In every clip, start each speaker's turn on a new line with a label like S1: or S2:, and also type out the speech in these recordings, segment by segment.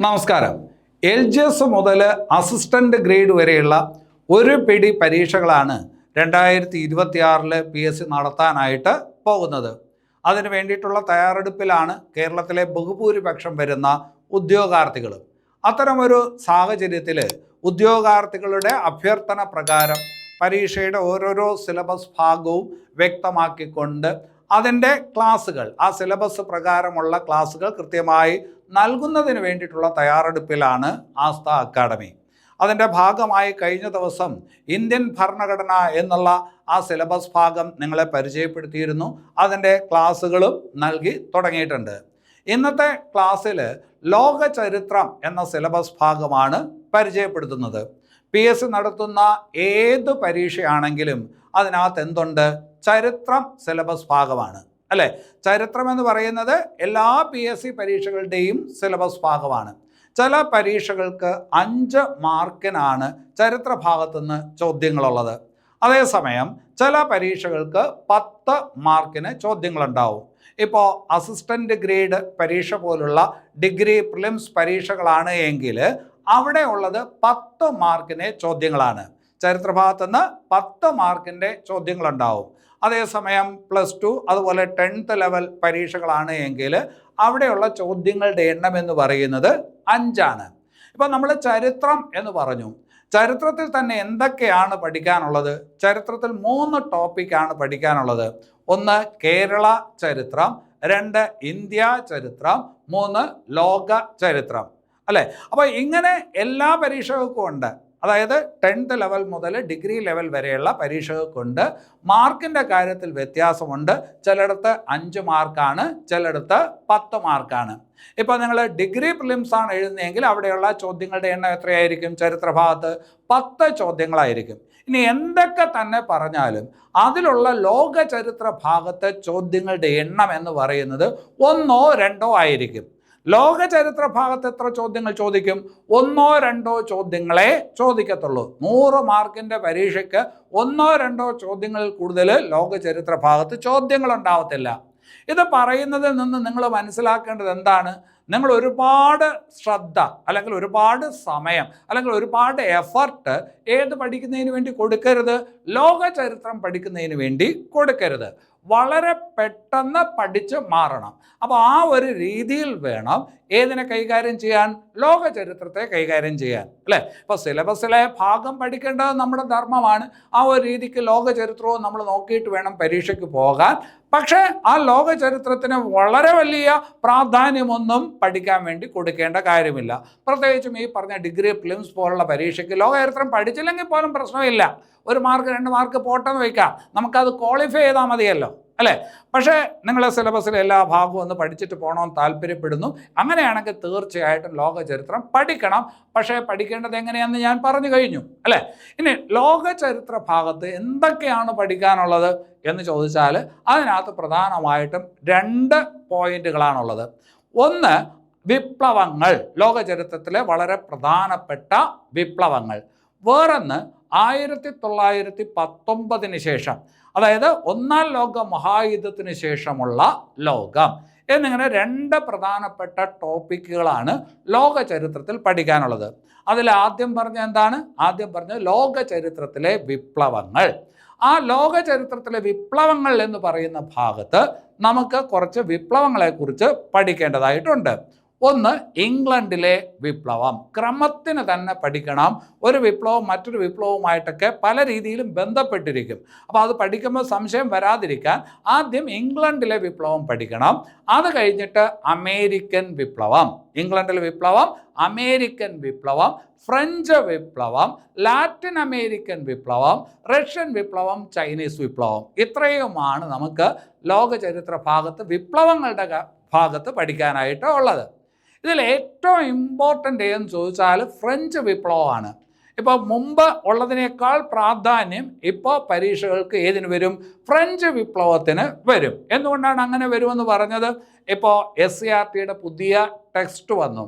S1: നമസ്കാരം. L G S മുതൽ assistant grade വരെയുള്ള ഒരു പിടി പരീക്ഷകളാണ് രണ്ടായിരത്തി ഇരുപത്തിയാറിൽ പി എസ് സി നടത്താനായിട്ട് പോകുന്നത്. അതിന് വേണ്ടിയിട്ടുള്ള തയ്യാറെടുപ്പിലാണ് കേരളത്തിലെ ബഹുഭൂരിപക്ഷം വരുന്ന ഉദ്യോഗാർത്ഥികൾ അത്തരമൊരു സാഹചര്യത്തിൽ ഉദ്യോഗാർത്ഥികളുടെ അഭ്യർത്ഥന പ്രകാരം പരീക്ഷയുടെ ഓരോരോ സിലബസ് ഭാഗവും വ്യക്തമാക്കിക്കൊണ്ട് അതിന്റെ ക്ലാസ്സുകൾ ആ സിലബസ് പ്രകാരമുള്ള ക്ലാസ്സുകൾ കൃത്യമായി നൽകുന്നതിന് വേണ്ടിയിട്ടുള്ള തയ്യാറെടുപ്പിലാണ് ആസ്ഥ അക്കാഡമി. അതിന്റെ ഭാഗമായി കഴിഞ്ഞ ദിവസം ഇന്ത്യൻ ഭരണഘടന എന്നുള്ള ആ സിലബസ് ഭാഗം നിങ്ങളെ പരിചയപ്പെടുത്തിയിരുന്നു. അതിന്റെ ക്ലാസ്സുകളും നൽകി തുടങ്ങിയിട്ടുണ്ട്. ഇന്നത്തെ ക്ലാസ്സിൽ ലോക ചരിത്രം എന്ന സിലബസ് ഭാഗമാണ് പരിചയപ്പെടുത്തുന്നത്. പി എസ് നടത്തുന്ന ഏത് പരീക്ഷയാണെങ്കിലും അതിനകത്ത് എന്തുണ്ട്? ചരിത്രം സിലബസ് ഭാഗമാണ്. അല്ലേ? ചരിത്രം എന്ന് പറയുന്നത് എല്ലാ പി എസ് സി പരീക്ഷകളുടെയും സിലബസ് ഭാഗമാണ്. ചില പരീക്ഷകൾക്ക് അഞ്ച് മാർക്കിനാണ് ചരിത്ര ഭാഗത്തുനിന്ന് ചോദ്യങ്ങളുള്ളത്. അതേസമയം ചില പരീക്ഷകൾക്ക് പത്ത് മാർക്കിന് ചോദ്യങ്ങളുണ്ടാവും. ഇപ്പോൾ അസിസ്റ്റന്റ് ഗ്രേഡ് പരീക്ഷ പോലുള്ള ഡിഗ്രി പ്രിലിംസ് പരീക്ഷകളാണ് എങ്കിൽ അവിടെ ഉള്ളത് പത്ത് മാർക്കിന് ചോദ്യങ്ങളാണ്. ചരിത്ര ഭാഗത്തുനിന്ന് പത്ത് മാർക്കിന്റെ ചോദ്യങ്ങളുണ്ടാവും. അതേസമയം പ്ലസ് ടു അതുപോലെ ടെൻത്ത് ലെവൽ പരീക്ഷകളാണ് എങ്കിൽ അവിടെയുള്ള ചോദ്യങ്ങളുടെ എണ്ണം എന്ന് പറയുന്നത് അഞ്ചാണ്. ഇപ്പം നമ്മൾ ചരിത്രം എന്ന് പറഞ്ഞു. ചരിത്രത്തിൽ തന്നെ എന്തൊക്കെയാണ് പഠിക്കാനുള്ളത്? ചരിത്രത്തിൽ മൂന്ന് ടോപ്പിക്കാണ് പഠിക്കാനുള്ളത്. ഒന്ന് കേരള ചരിത്രം രണ്ട് ഇന്ത്യ ചരിത്രം മൂന്ന് ലോക ചരിത്രം. അല്ലേ? അപ്പോൾ ഇങ്ങനെ എല്ലാ പരീക്ഷകൾക്കും ഉണ്ട്. അതായത് ടെൻത്ത് ലെവൽ മുതൽ ഡിഗ്രി ലെവൽ വരെയുള്ള പരീക്ഷകൾക്കുണ്ട് മാർക്കിന്റെ കാര്യത്തിൽ വ്യത്യാസമുണ്ട്. ചിലയിടത്ത് അഞ്ച് മാർക്കാണ് ചിലയിടത്ത് പത്ത് മാർക്കാണ്. ഇപ്പോൾ നിങ്ങൾ ഡിഗ്രി പ്രിലിംസ് ആണ് എഴുതുന്നതെങ്കിൽ അവിടെയുള്ള ചോദ്യങ്ങളുടെ എണ്ണം എത്രയായിരിക്കും? ചരിത്ര ഭാഗത്ത് പത്ത് ചോദ്യങ്ങളായിരിക്കും. ഇനി എന്തൊക്കെ തന്നെ പറഞ്ഞാലും അതിലുള്ള ലോക ചരിത്ര ഭാഗത്തെ ചോദ്യങ്ങളുടെ എണ്ണം എന്ന് പറയുന്നത് ഒന്നോ രണ്ടോ ആയിരിക്കും. ലോക ചരിത്ര ഭാഗത്ത് എത്ര ചോദ്യങ്ങൾ ചോദിക്കും? ഒന്നോ രണ്ടോ ചോദ്യങ്ങളെ ചോദിക്കത്തുള്ളൂ. നൂറ് മാർക്കിന്റെ പരീക്ഷയ്ക്ക് ഒന്നോ രണ്ടോ ചോദ്യങ്ങളിൽ കൂടുതൽ ലോക ചരിത്ര ഭാഗത്ത് ചോദ്യങ്ങൾ ഉണ്ടാവത്തില്ല. ഇത് പറയുന്നതിൽ നിന്ന് നിങ്ങൾ മനസ്സിലാക്കേണ്ടത് എന്താണ്? നിങ്ങൾ ഒരുപാട് ശ്രദ്ധ അല്ലെങ്കിൽ ഒരുപാട് സമയം അല്ലെങ്കിൽ ഒരുപാട് എഫർട്ട് ഏത് പഠിക്കുന്നതിന് വേണ്ടി കൊടുക്കരുത്? ലോക ചരിത്രം പഠിക്കുന്നതിന് വേണ്ടി കൊടുക്കരുത്. വളരെ പെട്ടെന്ന് പഠിച്ച് മാറണം. അപ്പോൾ ആ ഒരു രീതിയിൽ വേണം ഏതിനെ കൈകാര്യം ചെയ്യാൻ? ലോക ചരിത്രത്തെ കൈകാര്യം ചെയ്യാൻ അല്ലേ? ഇപ്പോൾ സിലബസിലെ ഭാഗം പഠിക്കേണ്ടത് നമ്മുടെ ധർമ്മമാണ്. ആ ഒരു രീതിക്ക് ലോക ചരിത്രവും നമ്മൾ നോക്കിയിട്ട് വേണം പരീക്ഷയ്ക്ക് പോകാൻ. പക്ഷേ ആ ലോക ചരിത്രത്തിന് വളരെ വലിയ പ്രാധാന്യമൊന്നും പഠിക്കാൻ വേണ്ടി കൊടുക്കേണ്ട കാര്യമില്ല. പ്രത്യേകിച്ചും ഈ പറഞ്ഞ ഡിഗ്രി ഫിലിംസ് പോലുള്ള പരീക്ഷയ്ക്ക് ലോക ചരിത്രം പഠിച്ചില്ലെങ്കിൽ പോലും പ്രശ്നമില്ല. ഒരു മാർക്ക് രണ്ട് മാർക്ക് പോട്ടെന്ന് വയ്ക്കാം. നമുക്കത് ക്വാളിഫൈ ചെയ്താൽ മതിയല്ലോ. അല്ലേ? പക്ഷേ നിങ്ങൾ സിലബസിലെ എല്ലാ ഭാഗവും ഒന്ന് പഠിച്ചിട്ട് പോകണമെന്ന് താല്പര്യപ്പെടുന്നു. അങ്ങനെയാണെങ്കിൽ തീർച്ചയായിട്ടും ലോക ചരിത്രം പഠിക്കണം. പക്ഷേ പഠിക്കേണ്ടത് എങ്ങനെയാണെന്ന് ഞാൻ പറഞ്ഞു കഴിഞ്ഞു അല്ലേ? ഇനി ലോക ചരിത്ര ഭാഗത്ത് എന്തൊക്കെയാണ് പഠിക്കാനുള്ളത് എന്ന് ചോദിച്ചാൽ അതിനകത്ത് പ്രധാനമായിട്ടും രണ്ട് പോയിന്റുകളാണുള്ളത്. ഒന്ന് വിപ്ലവങ്ങൾ ലോക ചരിത്രത്തിലെ വളരെ പ്രധാനപ്പെട്ട വിപ്ലവങ്ങൾ. വേറൊന്ന് ആയിരത്തി തൊള്ളായിരത്തി പത്തൊമ്പതിന് ശേഷം അതായത് ഒന്നാം ലോക മഹായുദ്ധത്തിന് ശേഷമുള്ള ലോകം. എന്നിങ്ങനെ രണ്ട് പ്രധാനപ്പെട്ട ടോപ്പിക്കുകളാണ് ലോക ചരിത്രത്തിൽ പഠിക്കാനുള്ളത്. അതിൽ ആദ്യം പറഞ്ഞ എന്താണ്? ആദ്യം പറഞ്ഞ ലോക ചരിത്രത്തിലെ വിപ്ലവങ്ങൾ. ആ ലോക ചരിത്രത്തിലെ വിപ്ലവങ്ങൾ എന്ന് പറയുന്ന ഭാഗത്ത് നമുക്ക് കുറച്ച് വിപ്ലവങ്ങളെക്കുറിച്ച് പഠിക്കേണ്ടതായിട്ടുണ്ട്. ഒന്ന് ഇംഗ്ലണ്ടിലെ വിപ്ലവം. ക്രമത്തിന് തന്നെ പഠിക്കണം. ഒരു വിപ്ലവം മറ്റൊരു വിപ്ലവവുമായിട്ടൊക്കെ പല രീതിയിലും ബന്ധപ്പെട്ടിരിക്കും. അപ്പോൾ അത് പഠിക്കുമ്പോൾ സംശയം വരാതിരിക്കാൻ ആദ്യം ഇംഗ്ലണ്ടിലെ വിപ്ലവം പഠിക്കണം. അത് കഴിഞ്ഞിട്ട് അമേരിക്കൻ വിപ്ലവം. ഇംഗ്ലണ്ടിലെ വിപ്ലവം അമേരിക്കൻ വിപ്ലവം ഫ്രഞ്ച് വിപ്ലവം ലാറ്റിൻ അമേരിക്കൻ വിപ്ലവം റഷ്യൻ വിപ്ലവം ചൈനീസ് വിപ്ലവം. ഇത്രയുമാണ് നമുക്ക് ലോക ചരിത്ര ഭാഗത്ത് വിപ്ലവങ്ങളുടെ ഭാഗത്ത് പഠിക്കാനായിട്ട് ഉള്ളത്. ഇതിൽ ഏറ്റവും ഇമ്പോർട്ടന്റ് ഏതെന്ന് ചോദിച്ചാൽ ഫ്രഞ്ച് വിപ്ലവമാണ്. ഇപ്പോൾ മുമ്പ് ഉള്ളതിനേക്കാൾ പ്രാധാന്യം ഇപ്പോൾ പരീക്ഷകൾക്ക് ഏതിന് വരും? ഫ്രഞ്ച് വിപ്ലവത്തിന് വരും. എന്തുകൊണ്ടാണ് അങ്ങനെ വരുമെന്ന് പറഞ്ഞത്? ഇപ്പോൾ എസ് സി ആർ ടിയുടെ പുതിയ ടെക്സ്റ്റ് വന്നു.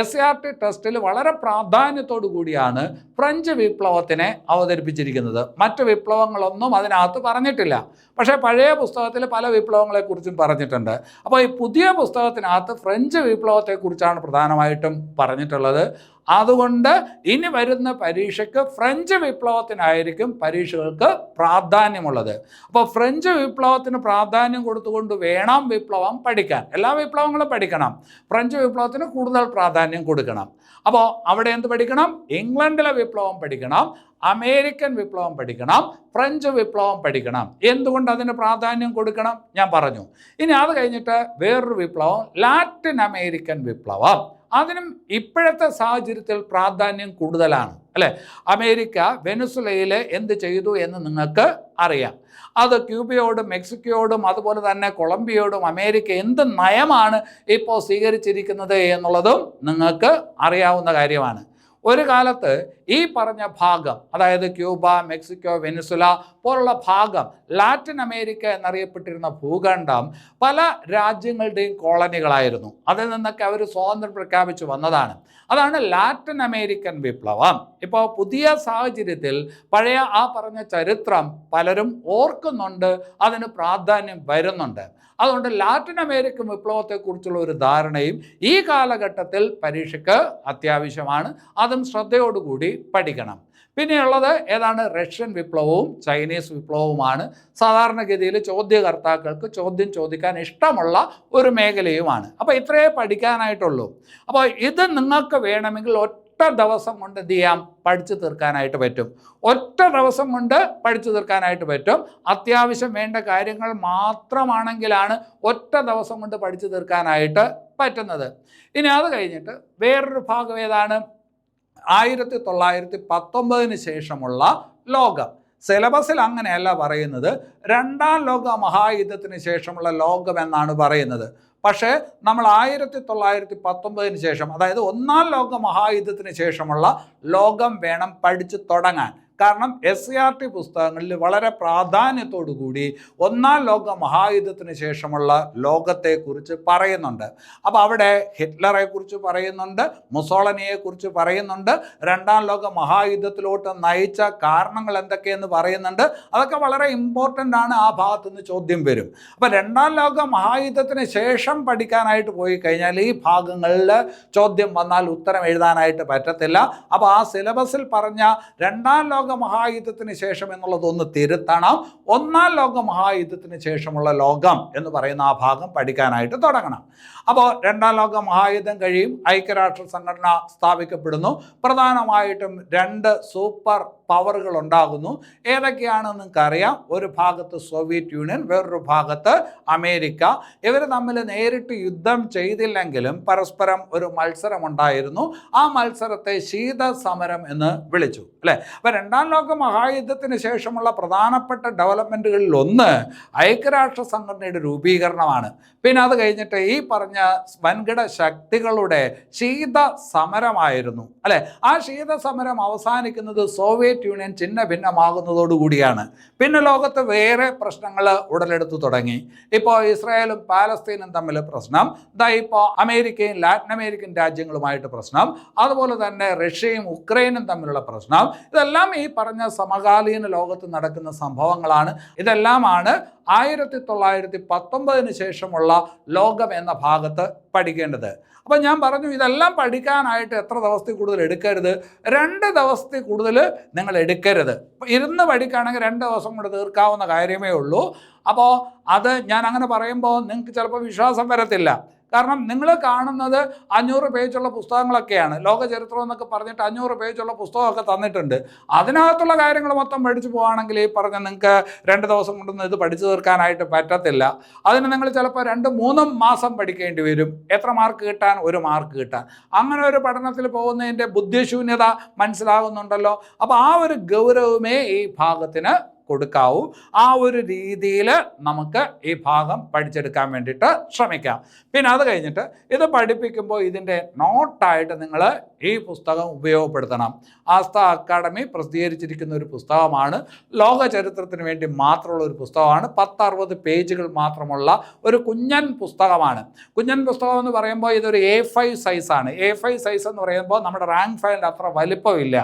S1: എസ് ആർ ടി ടെസ്റ്റിൽ വളരെ പ്രാധാന്യത്തോടു കൂടിയാണ് ഫ്രഞ്ച് വിപ്ലവത്തിനെ അവതരിപ്പിച്ചിരിക്കുന്നത്. മറ്റ് വിപ്ലവങ്ങളൊന്നും അതിനകത്ത് പറഞ്ഞിട്ടില്ല. പക്ഷേ പഴയ പുസ്തകത്തിൽ പല വിപ്ലവങ്ങളെക്കുറിച്ചും പറഞ്ഞിട്ടുണ്ട്. അപ്പോൾ ഈ പുതിയ പുസ്തകത്തിനകത്ത് ഫ്രഞ്ച് വിപ്ലവത്തെക്കുറിച്ചാണ് പ്രധാനമായിട്ടും പറഞ്ഞിട്ടുള്ളത്. അതുകൊണ്ട് ഇനി വരുന്ന പരീക്ഷയ്ക്ക് ഫ്രഞ്ച് വിപ്ലവത്തിനായിരിക്കും പരീക്ഷകൾക്ക് പ്രാധാന്യമുള്ളത്. അപ്പോൾ ഫ്രഞ്ച് വിപ്ലവത്തിന് പ്രാധാന്യം കൊടുത്തുകൊണ്ട് വേണം വിപ്ലവം പഠിക്കാൻ. എല്ലാ വിപ്ലവങ്ങളും പഠിക്കണം. ഫ്രഞ്ച് വിപ്ലവത്തിന് കൂടുതൽ പ്രാധാന്യം കൊടുക്കണം. അപ്പോൾ അവിടെ എന്ത് പഠിക്കണം? ഇംഗ്ലണ്ടിലെ വിപ്ലവം പഠിക്കണം. അമേരിക്കൻ വിപ്ലവം പഠിക്കണം. ഫ്രഞ്ച് വിപ്ലവം പഠിക്കണം. എന്തുകൊണ്ട് അതിന് പ്രാധാന്യം കൊടുക്കണം? ഞാൻ പറഞ്ഞു. ഇനി അത് കഴിഞ്ഞിട്ട് വേറൊരു വിപ്ലവം. ലാറ്റിൻ അമേരിക്കൻ വിപ്ലവം. അതിനും ഇപ്പോഴത്തെ സാഹചര്യത്തിൽ പ്രാധാന്യം കൂടുതലാണ് അല്ലേ? അമേരിക്ക വെനുസുലയിൽ എന്ത് ചെയ്തു എന്ന് നിങ്ങൾക്ക് അറിയാം. അത് ക്യൂബയോടും മെക്സിക്കോയോടും അതുപോലെ തന്നെ കൊളംബിയോടും അമേരിക്ക എന്ത് നയമാണ് ഇപ്പോൾ സ്വീകരിച്ചിരിക്കുന്നത് എന്നുള്ളതും നിങ്ങൾക്ക് അറിയാവുന്ന കാര്യമാണ്. ഒരു കാലത്ത് ഈ പറഞ്ഞ ഭാഗം അതായത് ക്യൂബ മെക്സിക്കോ വെനിസുല പോലുള്ള ഭാഗം ലാറ്റിൻ അമേരിക്ക എന്നറിയപ്പെട്ടിരുന്ന ഭൂഖണ്ഡം പല രാജ്യങ്ങളുടെയും കോളനികളായിരുന്നു. അതിൽ നിന്നൊക്കെ അവർ സ്വാതന്ത്ര്യം പ്രഖ്യാപിച്ചു വന്നതാണ്. അതാണ് ലാറ്റിൻ അമേരിക്കൻ വിപ്ലവം. ഇപ്പോൾ പുതിയ സാഹചര്യത്തിൽ പഴയ ആ പറഞ്ഞ ചരിത്രം പലരും ഓർക്കുന്നുണ്ട് അതിന് പ്രാധാന്യം വരുന്നുണ്ട്. അതുകൊണ്ട് ലാറ്റിൻ അമേരിക്കൻ വിപ്ലവത്തെക്കുറിച്ചുള്ള ഒരു ധാരണയും ഈ കാലഘട്ടത്തിൽ പരീക്ഷയ്ക്ക് അത്യാവശ്യമാണ്. അതും ശ്രദ്ധയോടുകൂടി പഠിക്കണം. പിന്നെയുള്ളത് ഏതാണ്? റഷ്യൻ വിപ്ലവവും ചൈനീസ് വിപ്ലവവുമാണ്. സാധാരണഗതിയിൽ ചോദ്യകർത്താക്കൾക്ക് ചോദ്യം ചോദിക്കാൻ ഇഷ്ടമുള്ള ഒരു മേഖലയുമാണ്. അപ്പോൾ ഇത്രയേ പഠിക്കാനായിട്ടുള്ളൂ. അപ്പോൾ ഇത് നിങ്ങൾക്ക് വേണമെങ്കിൽ ഒറ്റ ദിവസം കൊണ്ട് എന്ത് ചെയ്യാം? പഠിച്ചു തീർക്കാനായിട്ട് പറ്റും. ഒറ്റ ദിവസം കൊണ്ട് പഠിച്ചു തീർക്കാനായിട്ട് പറ്റും. അത്യാവശ്യം വേണ്ട കാര്യങ്ങൾ മാത്രമാണെങ്കിലാണ് ഒറ്റ ദിവസം കൊണ്ട് പഠിച്ചു തീർക്കാനായിട്ട് പറ്റുന്നത്. ഇനി അത് കഴിഞ്ഞിട്ട് വേറൊരു ഭാഗം ഏതാണ്? ആയിരത്തി തൊള്ളായിരത്തി പത്തൊമ്പതിന് ശേഷമുള്ള ലോകം. സിലബസിൽ അങ്ങനെയല്ല പറയുന്നത്. രണ്ടാം ലോക മഹായുദ്ധത്തിന് ശേഷമുള്ള ലോകം എന്നാണ് പറയുന്നത്. പക്ഷേ നമ്മൾ ആയിരത്തി തൊള്ളായിരത്തി പത്തൊമ്പതിന് ശേഷം അതായത് ഒന്നാം ലോക മഹായുദ്ധത്തിന് ശേഷമുള്ള ലോകം വേണം പഠിച്ചു തുടങ്ങാൻ. കാരണം എസ് സി ആർ ടി പുസ്തകങ്ങളിൽ വളരെ പ്രാധാന്യത്തോടു കൂടി ഒന്നാം ലോക മഹായുദ്ധത്തിന് ശേഷമുള്ള ലോകത്തെക്കുറിച്ച് പറയുന്നുണ്ട്. അപ്പോൾ അവിടെ ഹിറ്റ്ലറെ കുറിച്ച് പറയുന്നുണ്ട് മുസോളനിയെ കുറിച്ച് പറയുന്നുണ്ട് രണ്ടാം ലോക മഹായുദ്ധത്തിലോട്ട് നയിച്ച കാരണങ്ങൾ എന്തൊക്കെയെന്ന് പറയുന്നുണ്ട്. അതൊക്കെ വളരെ ഇമ്പോർട്ടന്റ് ആണ് ആ ഭാഗത്തു നിന്ന് ചോദ്യം വരും. അപ്പോൾ രണ്ടാം ലോക മഹായുദ്ധത്തിന് ശേഷം പഠിക്കാനായിട്ട് പോയി കഴിഞ്ഞാൽ ഈ ഭാഗങ്ങളിൽ ചോദ്യം വന്നാൽ ഉത്തരം എഴുതാനായിട്ട് പറ്റത്തില്ല. അപ്പോൾ ആ സിലബസിൽ പറഞ്ഞ രണ്ടാം ലോക മഹായുദ്ധത്തിന് ശേഷം എന്നുള്ളത് ഒന്ന് തിരുത്തണം. ഒന്നാം ലോക മഹായുദ്ധത്തിന് ശേഷമുള്ള ലോകം എന്ന് പറയുന്ന ആ ഭാഗം പഠിക്കാനായിട്ട് തുടങ്ങണം. അപ്പോൾ രണ്ടാം ലോക മഹായുദ്ധം കഴിയും. ഐക്യരാഷ്ട്ര സംഘടന സ്ഥാപിക്കപ്പെടുന്നു. പ്രധാനമായിട്ടും രണ്ട് സൂപ്പർ പവറുകൾ ഉണ്ടാകുന്നു. ഏതൊക്കെയാണെന്ന് നിങ്ങൾക്കറിയാം. ഒരു ഭാഗത്ത് സോവിയറ്റ് യൂണിയൻ വേറൊരു ഭാഗത്ത് അമേരിക്ക. ഇവർ തമ്മിൽ നേരിട്ട് യുദ്ധം ചെയ്തില്ലെങ്കിലും പരസ്പരം ഒരു മത്സരം ഉണ്ടായിരുന്നു. ആ മത്സരത്തെ ശീത സമരം എന്ന് വിളിച്ചു അല്ലേ? അപ്പോൾ രണ്ടാം ലോക മഹായുദ്ധത്തിന് ശേഷമുള്ള പ്രധാനപ്പെട്ട ഡെവലപ്മെന്റുകളിൽ ഒന്ന് ഐക്യരാഷ്ട്ര സംഘടനയുടെ രൂപീകരണമാണ്. പിന്നെ അത് കഴിഞ്ഞിട്ട് ഈ പറഞ്ഞ വൻകിട ശക്തികളുടെ ശീത സമരമായിരുന്നു അല്ലെ? ആ ശീത സമരം അവസാനിക്കുന്നത് സോവിയറ്റ് യൂണിയൻ ചിഹ്ന ഭിന്നമാകുന്നതോടുകൂടിയാണ് പിന്നെ ലോകത്ത് വേറെ പ്രശ്നങ്ങൾ ഉടലെടുത്തു തുടങ്ങി. ഇപ്പോൾ ഇസ്രായേലും പാലസ്തീനും തമ്മിൽ പ്രശ്നം. ഇതാ ഇപ്പോൾ അമേരിക്കയും ലാറ്റിൻ അമേരിക്കൻ രാജ്യങ്ങളുമായിട്ട് പ്രശ്നം. അതുപോലെ തന്നെ റഷ്യയും ഉക്രൈനും തമ്മിലുള്ള പ്രശ്നം. ഇതെല്ലാം ഈ പറഞ്ഞ സമകാലീന ലോകത്ത് നടക്കുന്ന സംഭവങ്ങളാണ്. ഇതെല്ലാമാണ് ആയിരത്തി തൊള്ളായിരത്തി പത്തൊമ്പതിന് ശേഷമുള്ള ലോകം എന്ന ഭാഗത്ത് പഠിക്കേണ്ടത്. അപ്പം ഞാൻ പറഞ്ഞു ഇതെല്ലാം പഠിക്കാനായിട്ട് എത്ര ദിവസത്തിൽ കൂടുതൽ എടുക്കരുത്? രണ്ട് ദിവസത്തിൽ കൂടുതൽ നിങ്ങൾ എടുക്കരുത്. ഇരുന്ന് പഠിക്കുകയാണെങ്കിൽ രണ്ട് ദിവസം കൊണ്ട് തീർക്കാവുന്ന കാര്യമേ ഉള്ളൂ. അപ്പോൾ അത് ഞാൻ അങ്ങനെ പറയുമ്പോൾ നിങ്ങൾക്ക് ചിലപ്പോൾ വിശ്വാസം വരത്തില്ല. കാരണം നിങ്ങൾ കാണുന്നത് അഞ്ഞൂറ് പേജുള്ള പുസ്തകങ്ങളൊക്കെയാണ്. ലോക ചരിത്രം എന്നൊക്കെ പറഞ്ഞിട്ട് അഞ്ഞൂറ് പേജുള്ള പുസ്തകമൊക്കെ തന്നിട്ടുണ്ട്. അതിനകത്തുള്ള കാര്യങ്ങൾ മൊത്തം പഠിച്ചു പോവുകയാണെങ്കിൽ ഈ പറഞ്ഞ നിങ്ങൾക്ക് രണ്ട് ദിവസം കൊണ്ടൊന്നും ഇത് പഠിച്ചു തീർക്കാനായിട്ട് പറ്റത്തില്ല. അതിന് നിങ്ങൾ ചിലപ്പോൾ രണ്ട് മൂന്നും മാസം പഠിക്കേണ്ടി വരും. എത്ര മാർക്ക് കിട്ടാൻ? ഒരു മാർക്ക് കിട്ടാൻ. അങ്ങനെ ഒരു പഠനത്തിൽ പോകുന്നതിന്റെ ബുദ്ധിശൂന്യത മനസ്സിലാകുന്നുണ്ടല്ലോ. അപ്പോൾ ആ ഒരു ഗൗരവമേ ഈ ഭാഗത്തിന് കൊടുക്കാവൂ. ആ ഒരു രീതിയിൽ നമുക്ക് ഈ ഭാഗം പഠിച്ചെടുക്കാൻ വേണ്ടിയിട്ട് ശ്രമിക്കാം. പിന്നെ അത് കഴിഞ്ഞിട്ട് ഇത് പഠിപ്പിക്കുമ്പോൾ ഇതിന്റെ നോട്ടായിട്ട് നിങ്ങൾ ഈ പുസ്തകം ഉപയോഗപ്പെടുത്തണം. ആസ്ഥ അക്കാഡമി പ്രസിദ്ധീകരിച്ചിരിക്കുന്ന ഒരു പുസ്തകമാണ്. ലോക ചരിത്രത്തിന് വേണ്ടി മാത്രമുള്ള ഒരു പുസ്തകമാണ്. പത്തറുപത് പേജുകൾ മാത്രമുള്ള ഒരു കുഞ്ഞൻ പുസ്തകമാണ്. കുഞ്ഞൻ പുസ്തകം എന്ന് പറയുമ്പോൾ ഇതൊരു എ ഫൈവ് സൈസാണ് എ ഫൈവ് സൈസ് എന്ന് പറയുമ്പോൾ നമ്മുടെ റാങ്ക് ഫയലിന്റെ അത്ര വലിപ്പമില്ല.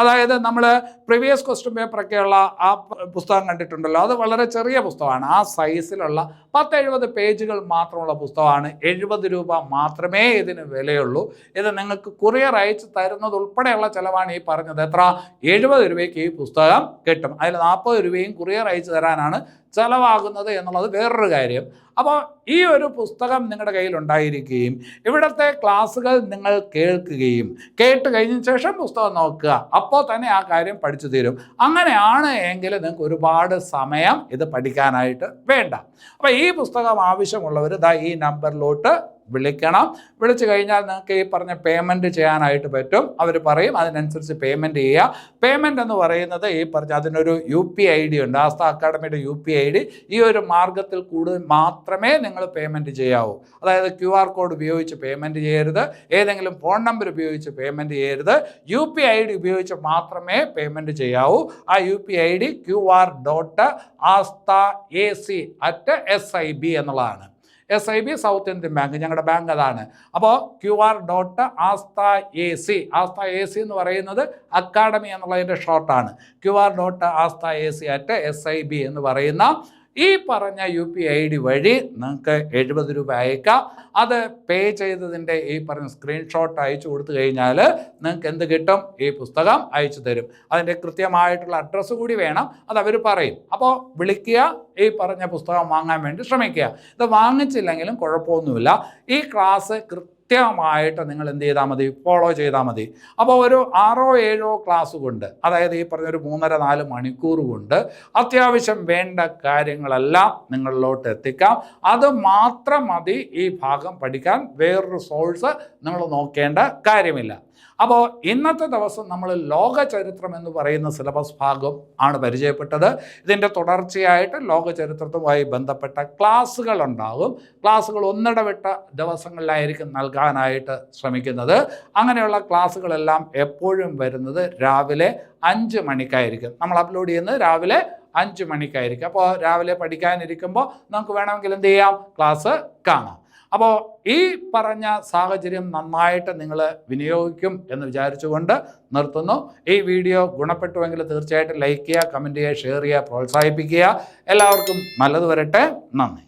S1: അതായത് നമ്മൾ പ്രീവിയസ് ക്വസ്റ്റ്യൻ പേപ്പറൊക്കെയുള്ള ആ പുസ്തകം കണ്ടിട്ടുണ്ടല്ലോ. അത് വളരെ ചെറിയ പുസ്തകമാണ്. ആ സൈസിലുള്ള പത്ത് എഴുപത് പേജുകൾ മാത്രമുള്ള പുസ്തകമാണ്. എഴുപത് രൂപ മാത്രമേ ഇതിന് വിലയുള്ളൂ. ഇത് നിങ്ങൾക്ക് കുറിയർ അയച്ച് തരുന്നത് ഉൾപ്പെടെയുള്ള ചിലവാണ് ഈ പറഞ്ഞത്. എത്ര? എഴുപത് രൂപയ്ക്ക് ഈ പുസ്തകം കിട്ടും. അതിൽ നാൽപ്പത് രൂപയും കുറിയർ അയച്ച് തരാനാണ് ചിലവാകുന്നത് എന്നുള്ളത് വേറൊരു കാര്യം. അപ്പോൾ ഈ ഒരു പുസ്തകം നിങ്ങളുടെ കയ്യിൽ ഉണ്ടായിരിക്കുകയും ഇവിടുത്തെ ക്ലാസ്സുകൾ നിങ്ങൾ കേൾക്കുകയും കേട്ട് കഴിഞ്ഞ ശേഷം പുസ്തകം നോക്കുക. അപ്പോൾ തന്നെ ആ കാര്യം പഠിച്ചു തീരും. അങ്ങനെയാണ് എങ്കിൽ നിങ്ങൾക്ക് ഒരുപാട് സമയം ഇത് പഠിക്കാനായിട്ട് വേണ്ട. അപ്പോൾ ഈ പുസ്തകം ആവശ്യമുള്ളവർ ദാ ഈ നമ്പറിലോട്ട് വിളിക്കണം. വിളിച്ചു കഴിഞ്ഞാൽ നിങ്ങൾക്ക് ഈ പറഞ്ഞ പേയ്മെന്റ് ചെയ്യാനായിട്ട് പറ്റും. അവർ പറയും അതിനനുസരിച്ച് പേയ്മെന്റ് ചെയ്യുക. പേയ്മെന്റ് എന്ന് പറയുന്നത് ഈ പറഞ്ഞ അതിനൊരു യു പി ഐ ഡി ഉണ്ട്. ആസ്ഥ അക്കാഡമിയുടെ യു പി ഐ ഡി ഈ ഒരു മാർഗത്തിൽ കൂടുതൽ മാത്രമേ നിങ്ങൾ പേയ്മെന്റ് ചെയ്യാവൂ. അതായത് ക്യു ആർ കോഡ് ഉപയോഗിച്ച് പേയ്മെന്റ് ചെയ്യരുത്. ഏതെങ്കിലും ഫോൺ നമ്പർ ഉപയോഗിച്ച് പേയ്മെന്റ് ചെയ്യരുത്. യു പി ഐ ഡി ഉപയോഗിച്ച് മാത്രമേ പേയ്മെന്റ് ചെയ്യാവൂ. ആ U P I D Q R dot Aastha A C at S I B എന്നുള്ളതാണ്. S I B South Indian bank ഞങ്ങളുടെ ബാങ്ക് അതാണ്. അപ്പോൾ Q R dot Aastha A C Astha A C എന്ന് പറയുന്നത് academy എന്നുള്ളതിന്റെ ഷോർട്ടാണ് Q R dot Astha A C at S I B എന്ന് പറയുന്ന ഈ പറഞ്ഞ യു പി ഐ ഡി വഴി നിങ്ങൾക്ക് എഴുപത് രൂപ അയക്കാം. അത് പേ ചെയ്തതിന്റെ ഈ പറഞ്ഞ സ്ക്രീൻഷോട്ട് അയച്ചു കൊടുത്തു കഴിഞ്ഞാൽ നിങ്ങൾക്ക് എന്ത് കിട്ടും? ഈ പുസ്തകം അയച്ചു തരും. അതിന്റെ കൃത്യമായിട്ടുള്ള അഡ്രസ്സ് കൂടി വേണം. അത് അവർ പറയും. അപ്പോൾ വിളിക്കുക ഈ പറഞ്ഞ പുസ്തകം വാങ്ങാൻ വേണ്ടി ശ്രമിക്കുക. ഇത് വാങ്ങിച്ചില്ലെങ്കിലും കുഴപ്പമൊന്നുമില്ല. ഈ ക്ലാസ് കൃത്യമായിട്ട് നിങ്ങൾ എന്ത് ചെയ്താൽ മതി? ഫോളോ ചെയ്താൽ മതി. അപ്പോൾ ഒരു ആറോ ഏഴോ ക്ലാസ് കൊണ്ട് അതായത് ഈ പറഞ്ഞ ഒരു മൂന്നര നാല് മണിക്കൂർ കൊണ്ട് അത്യാവശ്യം വേണ്ട കാര്യങ്ങളെല്ലാം നിങ്ങളിലോട്ട് എത്തിക്കാം. അത് മാത്രം മതി ഈ ഭാഗം പഠിക്കാൻ. വേറൊരു സോഴ്സ് നിങ്ങൾ നോക്കേണ്ട കാര്യമില്ല. അപ്പോൾ ഇന്നത്തെ ദിവസം നമ്മൾ ലോക ചരിത്രം എന്ന് പറയുന്ന സിലബസ് ഭാഗം ആണ് പരിചയപ്പെട്ടത്. ഇതിന്റെ തുടർച്ചയായിട്ട് ലോക ചരിത്രത്തുമായി ബന്ധപ്പെട്ട ക്ലാസ്സുകൾ ഉണ്ടാകും. ക്ലാസ്സുകൾ ഒന്നിടവിട്ട ദിവസങ്ങളിലായിരിക്കും നൽകാനായിട്ട് ശ്രമിക്കുന്നത്. അങ്ങനെയുള്ള ക്ലാസ്സുകളെല്ലാം എപ്പോഴും വരുന്നത് രാവിലെ അഞ്ച് മണിക്കായിരിക്കും. നമ്മൾ അപ്ലോഡ് ചെയ്യുന്നത് രാവിലെ അഞ്ച് മണിക്കായിരിക്കും. അപ്പോൾ രാവിലെ പഠിക്കാനിരിക്കുമ്പോൾ നമുക്ക് വേണമെങ്കിൽ എന്ത് ചെയ്യാം? ക്ലാസ് കാണാം. അപ്പോൾ ഈ പറഞ്ഞ സാഹചര്യം നന്നായിട്ട് നിങ്ങൾ വിനിയോഗിക്കും എന്ന് വിചാരിച്ചുകൊണ്ട് നിർത്തുന്നു. ഈ വീഡിയോ ഗുണപ്പെട്ടുവെങ്കിൽ തീർച്ചയായിട്ടും ലൈക്ക് ചെയ്യുക കമന്റ് ചെയ്യുക ഷെയർ ചെയ്യുക പ്രോത്സാഹിപ്പിക്കുക. എല്ലാവർക്കും നല്ലത് വരട്ടെ. നന്ദി.